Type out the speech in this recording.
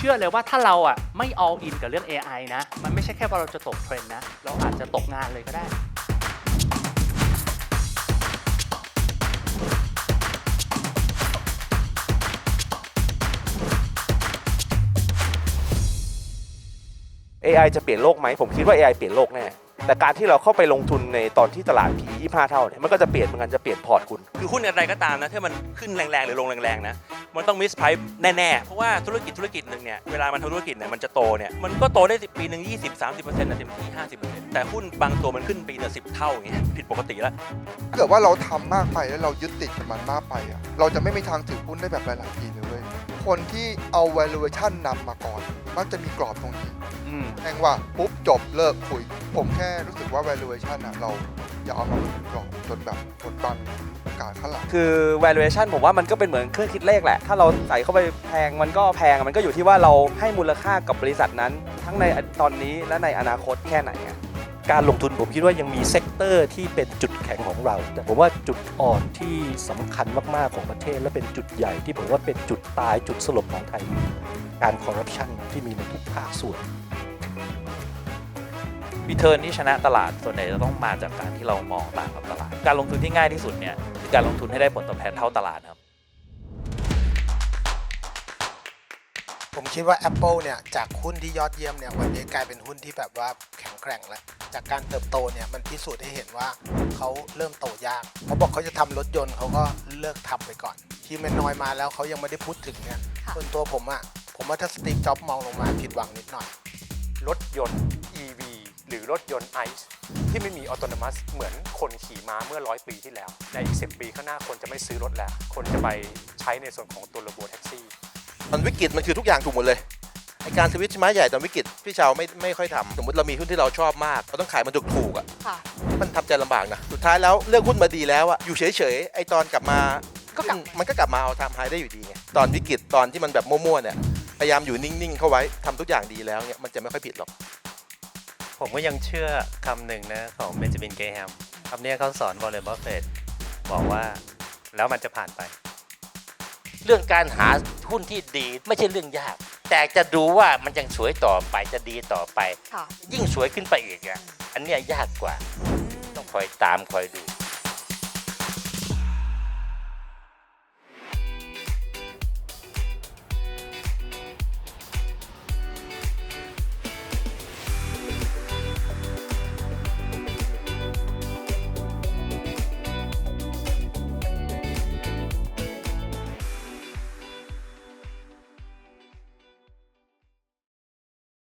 เชื่อเลยว่าถ้าเราอะไม่ all in กับเรื่อง AI นะ มันไม่ใช่แค่ว่าเราจะตกเทรนด์นะ เราอาจจะตกงานเลยก็ได้ AI จะเปลี่ยนโลกไหม ผมคิดว่า AI เปลี่ยนโลกแน่ แต่การที่เราเข้าไปลงทุนในตอนที่ตลาด P 25 เท่าเนี่ย มันก็จะเปลี่ยนเหมือนกัน จะเปลี่ยนพอร์ตคุณ คือหุ้นอะไรก็ตามนะ ถ้ามันขึ้นแรงๆ หรือลงแรงๆ นะมันต้องมิสไพร์แน่ๆ เพราะว่าธุรกิจธุรกิจหนึ่งเนี่ยเวลามันทำธุรกิจเนี่ยมันจะโตเนี่ยมันก็โตได้10ปีหนึ่ง20 30%นะเต็มที่50 แต่หุ้นบางตัวมันขึ้นปีละ10 เท่าอย่างเงี้ยผิดปกติแล้ว ถ้าเกิดว่าเราทำมากไปแล้วเรายึดติดกับมันมากไปอะเราจะไม่มีทางถือหุ้นได้แบบหลายๆปีเลยเว้ย คนที่เอา valuation นำมาก่อน มักจะมีกรอบตรงนี้อืมแองว่าปุ๊บจบเลิกคุย ผมแค่รู้สึกว่า valuation อะเราอย่าเอามาเป็นกรอบจนแบบกดบังโอกาสข้างหลัง คือ valuation ผมว่ามันก็เป็นเหมือนเครื่องคิดเลขแหละ ถ้าเราใส่เข้าไปแพงมันก็แพง มันก็อยู่ที่ว่าเราให้มูลค่ากับบริษัทนั้น ทั้งในตอนนี้และในอนาคตแค่ไหนอะ การลงทุนผมคิดว่ายังมีเซกเตอร์ที่เป็นจุด แข็งของเรา แต่ผมว่าจุดอ่อนที่สำคัญมากๆของประเทศ และเป็นจุดใหญ่ที่ผมว่าเป็นจุดตายจุดสลบของไทย การคอร์รัปชันที่มีในทุกภาคส่วนรีเทิร์นที่ชนะตลาดส่วนใหญ่จะต้องมาจากการที่เรามองต่างกับตลาด การลงทุนที่ง่ายที่สุดเนี่ยคือการลงทุนให้ได้ผลตอบแทนเท่าตลาดครับ ผมคิดว่า Apple เนี่ยจากหุ้นที่ยอดเยี่ยมเนี่ยวันนี้กลายเป็นหุ้นที่แบบว่าแข็งแกร่งแล้ว จากการเติบโตเนี่ยมันพิสูจน์ให้เห็นว่าเขาเริ่มโตยากเขาบอกเขาจะทำรถยนต์เขาก็เลิกทำไปก่อน ทีมแมนนอยมาแล้วเขายังไม่ได้พูดถึงเนี่ยส่วนตัวผมอะผมว่าถ้าสตีฟจ็อบส์มองลงมาผิดหวังนิดหน่อย รถยนต์ EV หรือรถยนต์ไอซ์ที่ไม่มีออโตนมัสเหมือนคนขี่ม้าเมื่อร้อยปีที่แล้ว ในอีก 10 ปีข้างหน้าคนจะไม่ซื้อรถแล้ว คนจะไปใช้ในส่วนของตัวระบบแท็กซี่ ตอนวิกฤตมันคือทุกอย่างถูกหมดเลยไอการสวิตช์ไม้ใหญ่ตอนวิกฤตพี่ชาวไม่ไม่ค่อยทำสมมติเรามีหุ้นที่เราชอบมากเราต้องขายมันถูกถูกๆอะค่ะ มันทำใจลำบากนะสุดท้ายแล้วเลือกหุ้นมาดีแล้วอะอยู่เฉยๆไอตอนกลับมาก็กลับมันก็กลับมาเอาทำหายได้อยู่ดีไงตอนวิกฤตตอนที่มันแบบมั่วๆเนี่ยพยายามอยู่นิ่งๆเข้าไว้ทำทุกอย่างดีแล้วเนี่ยมันจะไม่ค่อยผิดหรอก ผมก็ยังเชื่อคำหนึ่งนะของเบนจามินเกแฮมคำเนี้ยเขาสอนวอลเลย์บอลเฟตบอกว่า แล้วมันจะผ่านไป เรื่องการหาหุ้นที่ดีไม่ใช่เรื่องยาก แต่จะดูว่ามันยังสวยต่อไปจะดีต่อไป ค่ะ ยิ่งสวยขึ้นไปอีกอะอันเนี้ยยากกว่า ต้องคอยตามคอยดู